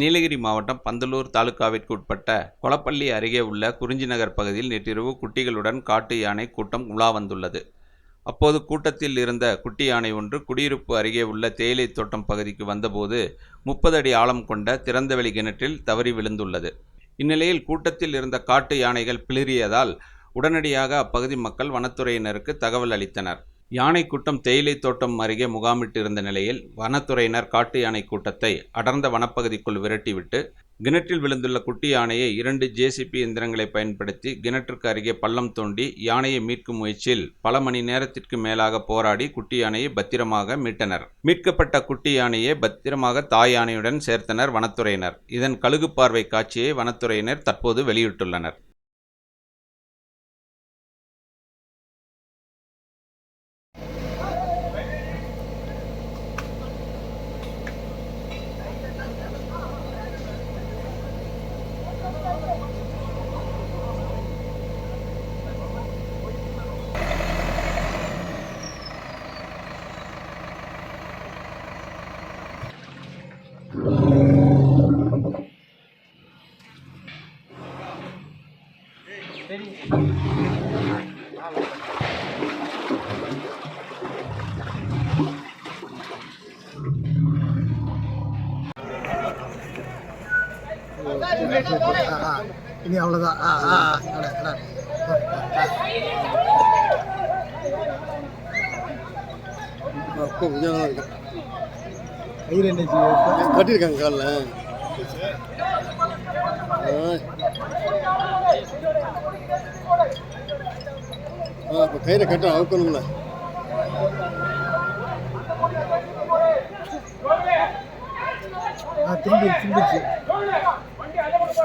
நீலகிரி மாவட்டம் பந்தலூர் தாலுகாவிற்கு உட்பட்ட கொளப்பள்ளி அருகே உள்ள குறிஞ்சிநகர் பகுதியில் நேற்றிரவு குட்டிகளுடன் காட்டு யானை கூட்டம் உலா வந்துள்ளது. அப்போது கூட்டத்தில் இருந்த குட்டி யானை ஒன்று குடியிருப்பு அருகே உள்ள தேயிலை தோட்டம் பகுதிக்கு வந்தபோது முப்பது அடி ஆழம் கொண்ட திறந்தவெளி கிணற்றில் தவறி விழுந்துள்ளது. இந்நிலையில் கூட்டத்தில் இருந்த காட்டு யானைகள் பிளிறியதால் உடனடியாக அப்பகுதி மக்கள் வனத்துறையினருக்கு தகவல் அளித்தனர். யானைக்கூட்டம் தேயிலை தோட்டம் அருகே முகாமிட்டிருந்த நிலையில் வனத்துறையினர் காட்டு யானை கூட்டத்தை அடர்ந்த வனப்பகுதிக்குள் விரட்டிவிட்டு கிணற்றில் விழுந்துள்ள குட்டி யானையை இரண்டு ஜேசிபி எந்திரங்களை பயன்படுத்தி கிணற்றுக்கு அருகே பள்ளம் தோண்டி யானையை மீட்கும் முயற்சியில் பல மணி நேரத்திற்கு மேலாக போராடி குட்டி யானையை பத்திரமாக மீட்டனர். மீட்கப்பட்ட குட்டி யானையை பத்திரமாக தாய் யானையுடன் சேர்த்தனர் வனத்துறையினர். இதன் கழுகு பார்வை காட்சியை வனத்துறையினர் தற்போது வெளியிட்டுள்ளனர். இனி அவ்வளோதான் ஆ ஆ கயிறு என்ன கட்டியிருக்காங்க காலில். ஆ. இப்போ கயிறை கட்ட அவுக்கணுங்கள ஆ திரும்பி திரும்பிச்சு